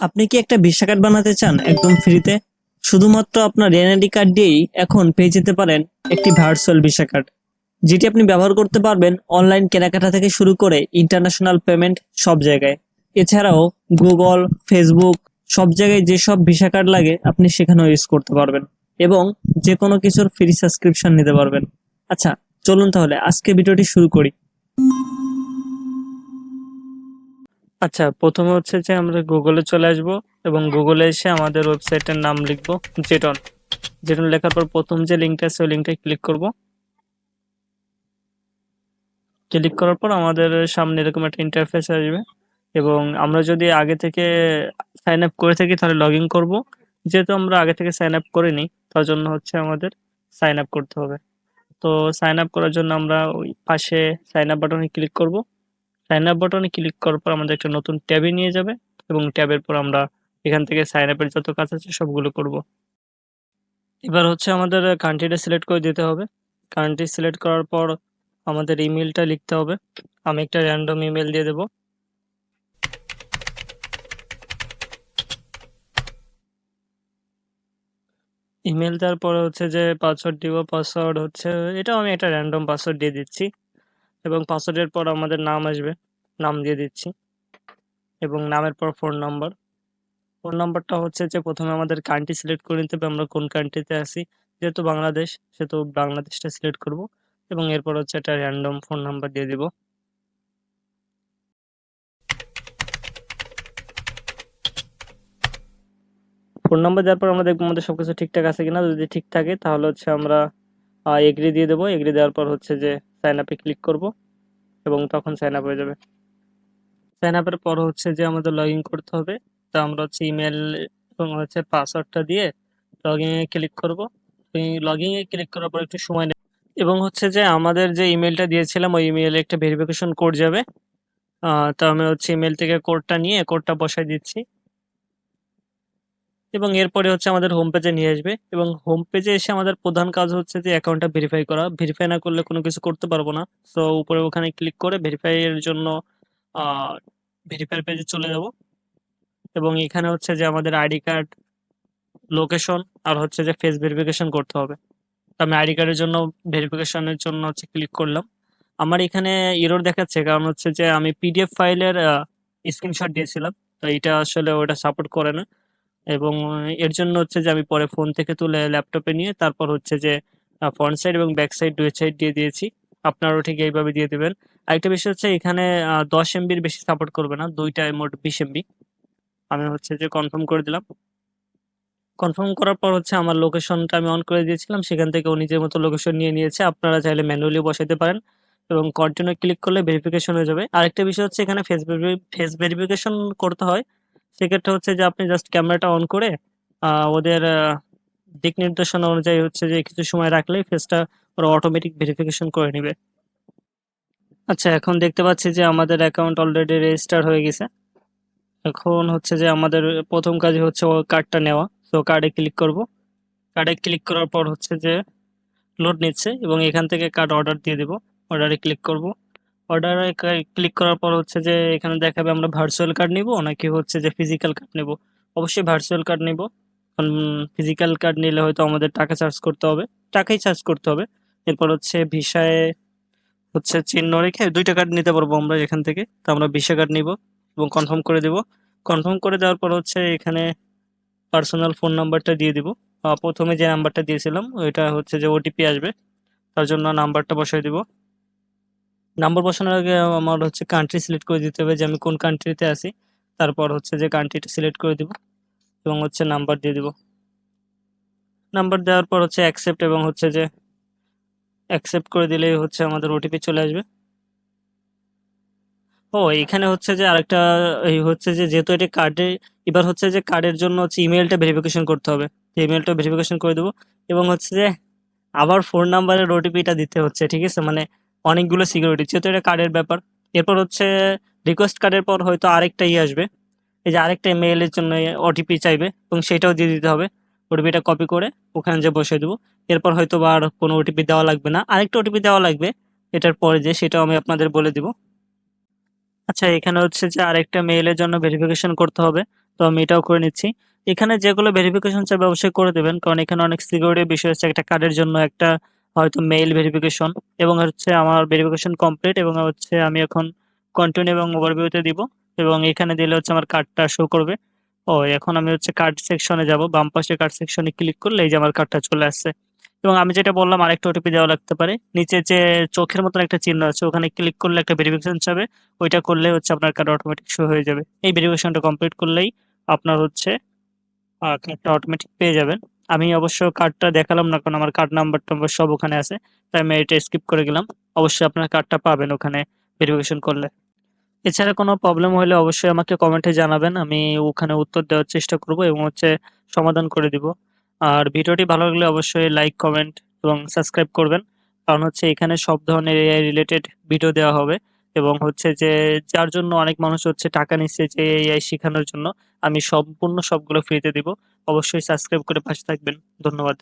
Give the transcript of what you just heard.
আপনি কি একটা ভিসা কার্ড বানাতে চান একদম ফ্রিতে? শুধুমাত্র আপনার এনআইডি কার্ড দিয়েই এখন পেয়ে যেতে পারেন একটি ভার্চুয়াল ভিসা কার্ড যেটি আপনি ব্যবহার করতে পারবেন অনলাইন কেনাকাটা থেকে শুরু করে ইন্টারন্যাশনাল পেমেন্ট সব জায়গায়। এছাড়াও গুগল ফেসবুক সব জায়গায় যেসব ভিসা কার্ড লাগে আপনি সেখানেও ইউজ করতে পারবেন এবং যে কোনো কিছুর ফ্রি সাবস্ক্রিপশন নিতে পারবেন। আচ্ছা চলুন তাহলে আজকে ভিডিওটি শুরু করি। আচ্ছা প্রথমে হচ্ছে যে আমরা গুগলে চলে আসব এবং গুগলে এসে আমাদের ওয়েবসাইটের নাম লিখব জেটন জেটন লেখার পর প্রথম যে লিঙ্কটা আছে, ওই লিঙ্কটায় ক্লিক করব। ক্লিক করার পর আমাদের সামনে এরকম একটা ইন্টারফেস আসবে এবং আমরা যদি আগে থেকে সাইন আপ করে থাকি, তাহলে লগ ইন করব। যেহেতু আমরা আগে থেকে সাইন আপ করিনি, তার জন্য হচ্ছে আমাদের সাইন আপ করতে হবে। তো সাইন আপ করার জন্য আমরা ওই পাশে সাইন আপ বাটনে ক্লিক করব। সাইন আপ বাটনে ক্লিক করার পর আমাদের একটা নতুন ট্যাবে নিয়ে যাবে এবং ট্যাবের পর আমরা এখান থেকে সাইন আপের যত কাজ আছে সবগুলো করব। এবার হচ্ছে আমাদের কান্ট্রিটা সিলেক্ট করে দিতে হবে। কান্ট্রি সিলেক্ট করার পর আমাদের ইমেলটা লিখতে হবে। আমি একটা র্যান্ডম ইমেল দিয়ে দেবো। ইমেল দেওয়ার পরে হচ্ছে যে পাসওয়ার্ড দিব পাসওয়ার্ড হচ্ছে, এটাও আমি একটা র্যান্ডম পাসওয়ার্ড দিয়ে দিচ্ছি। এবং পাসওয়ার্ডের পর আমাদের নাম আসবে। নাম দিয়ে দিচ্ছি। এবং নামের পর ফোন নাম্বার ফোন নাম্বারটা হচ্ছে যে প্রথমে আমাদের কান্ট্রি সিলেক্ট করে নিতে হবে, আমরা কোন কান্ট্রিতে আছি। যেহেতু বাংলাদেশ, সেহেতু বাংলাদেশটা সিলেক্ট করব। এবং এরপর হচ্ছে একটা র্যান্ডম ফোন নাম্বার দিয়ে দিব। ফোন নাম্বার দেওয়ার পর আমরা দেখব আমাদের সবকিছু ঠিকঠাক আছে কিনা। যদি ঠিক থাকে, তাহলে হচ্ছে আমরা এগ্রি দিয়ে দেবো। এগ্রি দেওয়ার পর হচ্ছে যে সাইন আপে ক্লিক করব এবং তখন সাইন আপ হয়ে যাবে। সাইন আপের পর হচ্ছে যে আমাদের লগ ইন করতে হবে। তো আমরা হচ্ছে ইমেল এবং হচ্ছে পাসওয়ার্ডটা দিয়ে লগ ইনে ক্লিক করব। লগ ইনে ক্লিক করার পর একটু সময় নেবে। এবং হচ্ছে যে আমাদের যে ইমেলটা দিয়েছিলাম, ওই ইমেলে একটা ভেরিফিকেশন কোড যাবে। তো আমি হচ্ছে ইমেল থেকে কোডটা নিয়ে কোডটা বসাই দিচ্ছি। এবং এরপরে হচ্ছে আমাদের হোম পেজে নিয়ে আসবে এবং হোম পেজে এসে আমাদের প্রধান কাজ হচ্ছে যে অ্যাকাউন্টটা ভেরিফাই করা। ভেরিফাই না করলে কোনো কিছু করতে পারব না। সো উপরে ওখানে ক্লিক করে ভেরিফাই এর জন্য ভেরিফাই পেজে চলে যাব। এবং এখানে হচ্ছে যে আমাদের আইডি কার্ড লোকেশন আর হচ্ছে যে ফেস ভেরিফিকেশন করতে হবে। তো আমি আইডি কার্ডের জন্য ভেরিফিকেশনের জন্য হচ্ছে ক্লিক করলাম। আমার এখানে ইরোর দেখাচ্ছে, কারণ হচ্ছে যে আমি পিডিএফ ফাইলের স্ক্রিনশট দিয়েছিলাম। তো এটা আসলে ওটা সাপোর্ট করে না। এবং এর জন্য হচ্ছে যে আমি পরে ফোন থেকে তুলে ল্যাপটপে নিয়ে তারপর হচ্ছে যে ফ্রন্ট সাইড এবং ব্যাক সাইড, দুই সাইড দিয়ে দিয়েছি। আপনারাও ঠিক এইভাবে দিয়ে দেবেন। আরেকটা বিষয় হচ্ছে এখানে দশ এমবির বেশি সাপোর্ট করবে না। দুইটায় মোট বিশ এমবি আমি হচ্ছে যে কনফার্ম করে দিলাম। কনফার্ম করার পর হচ্ছে আমার লোকেশনটা আমি অন করে দিয়েছিলাম। সেখান থেকে ও নিজের মতো লোকেশন নিয়ে নিয়েছে। আপনারা চাইলে ম্যানুয়ালি বসাতে পারেন এবং কন্টিনিউ ক্লিক করলে ভেরিফিকেশন হয়ে যাবে। আরেকটা বিষয় হচ্ছে এখানে ফেস ফেস ভেরিফিকেশন করতে হয়। সেক্ষেত্রে হচ্ছে যে আপনি জাস্ট ক্যামেরাটা অন করে ওদের দিক নির্দেশনা অনুযায়ী হচ্ছে যে কিছু সময় রাখলেই ফেসটা ওরা অটোমেটিক ভেরিফিকেশন করে নেবে। আচ্ছা এখন দেখতে পাচ্ছি যে আমাদের অ্যাকাউন্ট অলরেডি রেজিস্টার হয়ে গেছে। এখন হচ্ছে যে আমাদের প্রথম কাজ হচ্ছে ও কার্ডটা নেওয়া। তো কার্ডে ক্লিক করব। কার্ডে ক্লিক করার পর হচ্ছে যে লোড নিচ্ছে এবং এখান থেকে কার্ড অর্ডার দিয়ে দেব। অর্ডারে ক্লিক করব। অর্ডারে ক্লিক করার পর হচ্ছে যে এখানে দেখাবে আমরা ভার্চুয়াল কার্ড নিব নাকি হচ্ছে যে ফিজিক্যাল কার্ড নেব? অবশ্যই ভার্চুয়াল কার্ড নেব। কারণ ফিজিক্যাল কার্ড নিলে হয়তো আমাদের টাকা চার্জ করতে হবে। টাকাই চার্জ করতে হবে। এরপর হচ্ছে ভিসায় হচ্ছে চিহ্ন রেখে দুইটা কার্ড নিতে পারব আমরা এখান থেকে। তো আমরা ভিসা কার্ড নিব এবং কনফার্ম করে দেব। কনফার্ম করে দেওয়ার পর হচ্ছে এখানে পার্সোনাল ফোন নাম্বারটা দিয়ে দিব। প্রথমে যে নাম্বারটা দিয়েছিলাম, ওইটা হচ্ছে যে ওটিপি আসবে। তার জন্য নাম্বারটা বসাই দিব। নাম্বার বসানোর আগে আমার হচ্ছে কান্ট্রি সিলেক্ট করে দিতে হবে যে আমি কোন কান্ট্রিতে আছি। তারপর হচ্ছে যে কান্ট্রিটা সিলেক্ট করে দিব এবং হচ্ছে নাম্বার দিয়ে দিব। নাম্বার দেওয়ার পর হচ্ছে অ্যাকসেপ্ট এবং হচ্ছে যে অ্যাকসেপ্ট করে দিলেই হচ্ছে আমাদের ওটিপি চলে আসবে। ও, এখানে হচ্ছে যে আরেকটা, এই হচ্ছে যে যেহেতু এটা কার্ডে এবার হচ্ছে যে কার্ডের জন্য হচ্ছে ইমেলটা ভেরিফিকেশন করতে হবে। ইমেলটা ভেরিফিকেশন করে দেবো এবং হচ্ছে যে আবার ফোন নাম্বারের ওটিপিটা দিতে হচ্ছে, ঠিক আছে? মানে অনেকগুলো সিকিউরিটি যেহেতু এটা কার্ডের ব্যাপার। এরপর হচ্ছে রিকোয়েস্ট কার্ডের পর হয়তো আরেকটা ইয়ে আসবে। এই যে আরেকটা মেইলের জন্য ওটিপি চাইবে এবং সেটাও দিয়ে দিতে হবে। ওটিপিটা কপি করে ওখানে যে বসে দেবো। এরপর হয়তো বা আর কোনো ওটিপি দেওয়া লাগবে না। আরেকটা ওটিপি দেওয়া লাগবে, এটার পরে যে সেটাও আমি আপনাদের বলে দিব। আচ্ছা এখানে হচ্ছে যে আরেকটা মেইলের জন্য ভেরিফিকেশন করতে হবে। তো আমি এটাও করে নিচ্ছি। এখানে যেগুলো ভেরিফিকেশন চাইবে অবশ্যই করে দেবেন। কারণ এখানে অনেক সিকিউরিটি বিষয় আছে। একটা কার্ডের জন্য একটা হয়তো মেইল ভেরিফিকেশন এবং হচ্ছে আমার ভেরিফিকেশন কমপ্লিট এবং হচ্ছে আমি এখন কন্টিনিউ এবং ওভারভিউতে দিব এবং এখানে দিলে হচ্ছে আমার কার্ডটা শো করবে। ও, এখন আমি হচ্ছে কার্ড সেকশনে যাব। বাম পাশে কার্ড সেকশনে ক্লিক করলে এই যে আমার কার্ডটা চলে আসছে। এবং আমি যেটা বললাম, আরেকটা ওটিপি দেওয়া লাগতে পারে। নিচে যে চোখের মতন একটা চিহ্ন আছে, ওখানে ক্লিক করলে একটা ভেরিফিকেশন চাবে ওইটা করলে হচ্ছে আপনার কার্ড অটোমেটিক শো হয়ে যাবে। এই ভেরিফিকেশনটা কমপ্লিট করলেই আপনার হচ্ছে কার্ডটা অটোমেটিক পেয়ে যাবেন। আমি অবশ্য কার্ডটা দেখালাম না, কারণ আমার কার্ড নাম্বার টাম্বার সব ওখানে আছে, তাই আমি এটা স্কিপ করে গেলাম। অবশ্যই আপনার কার্ডটা পাবেন ওখানে ভেরিফিকেশন করলে। এছাড়া কোনো প্রবলেম হলে অবশ্যই আমাকে কমেন্টে জানাবেন, আমি ওখানে উত্তর দেওয়ার চেষ্টা করব এবং হচ্ছে সমাধান করে দিব। আর ভিডিওটি ভালো লাগলে অবশ্যই লাইক কমেন্ট এবং সাবস্ক্রাইব করবেন, কারণ হচ্ছে এখানে সব ধরনের এআই রিলেটেড ভিডিও দেওয়া হবে। এবং হচ্ছে যে যার জন্য অনেক মানুষ হচ্ছে টাকা নিচ্ছে যে এআই শেখানোর জন্য, আমি সম্পূর্ণ সবগুলো ফ্রিতে দিব। অবশ্যই সাবস্ক্রাইব করে পাশে থাকবেন। ধন্যবাদ।